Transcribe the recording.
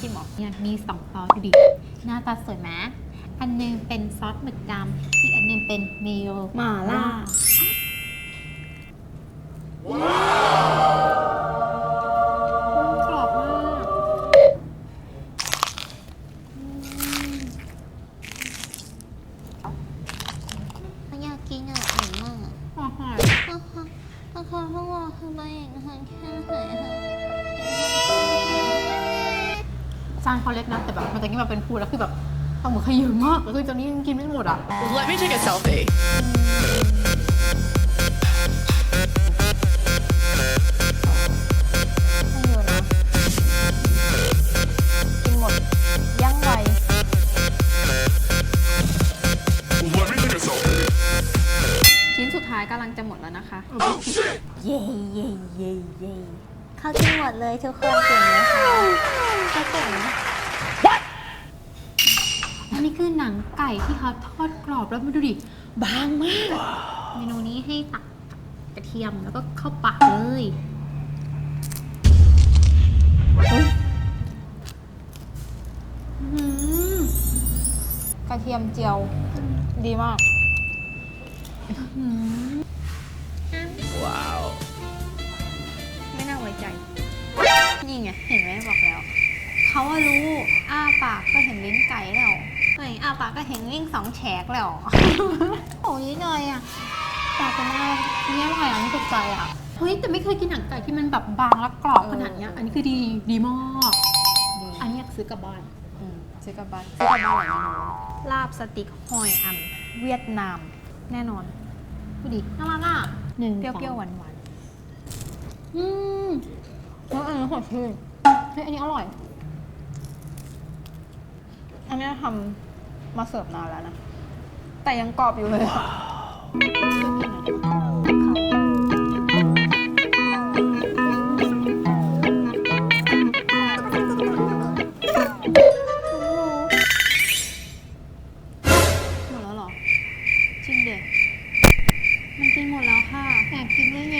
ซอสดูดิหน้าตาสวยไหมอันหนึงเป็นซอสหมึกดำอีกอันหนึงเป็นเมโยหม่าล่ากรอบมากอยากกินอะอร่อยมากอะราคาเท่าไหร่คือใบเองนะคะแค่านเขาเล็กนะ แต่แบบมันจะกินแบบเป็นพูแล้วคือแบบเอาหมูขยืมมากแล้วคือตอนนี้ยังกินไม่หมดอะ Let me take a selfie. ให้อยู่นะกินหมดย่างไว Let me take a selfie. ชิ้นสุดท้ายกำลังจะหมดแล้วนะคะ เย่เย่เย่เย่เข้ากินหมดเลยทุกคนเก่งไหมคะ ก็เก่งนะอันนี้คือหนังไก่ที่เขาทอดกรอบแล้วมาดูดิ บางมาก เมนูนี้ให้ตักกระเทียมแล้วก็เข้าปากเลยกระเทียมเจียว ดีมาก Wow. ไม่น่าไว้ใจ นี่ไง เห็นไหมบอกแล้ว เขาว่ารู้อ้าปากก็เห็นลิ้นไก่แล้วเฮ้ยอ้าปากก็เห็นวิ่งสองแฉกแล้ว โอ้ยหน่อยอะปากมากนี่อร่อยอะนี่ถูกใจอะเฮ้ยแต่ไม่เคยกินหนังไก่ที่มันแบบบางและกรอบขนาดเนี้ยอันนี้คือดีดีมากอันนี้อยากซื้อกลับบ้านอืมซื้อกลับบ้านซื้อกลับบ้านหลายเมนูลาบสติกหอยอันเวียดนาม แน่นอนดูดิน่ารักอะหนึ่งเปรี้ยวๆหสองวานอืมแล้วอันนี้หอมชื่นเฮ้ยอันนี้อร่อยๆ อันนี้ทำมาเสิร์ฟนานแล้วนะ แต่ยังกรอบอยู่เลยอหมดแล้วหรอ จริงเด็กมันกินหมดแล้วค่ะ แอบกินเลยเง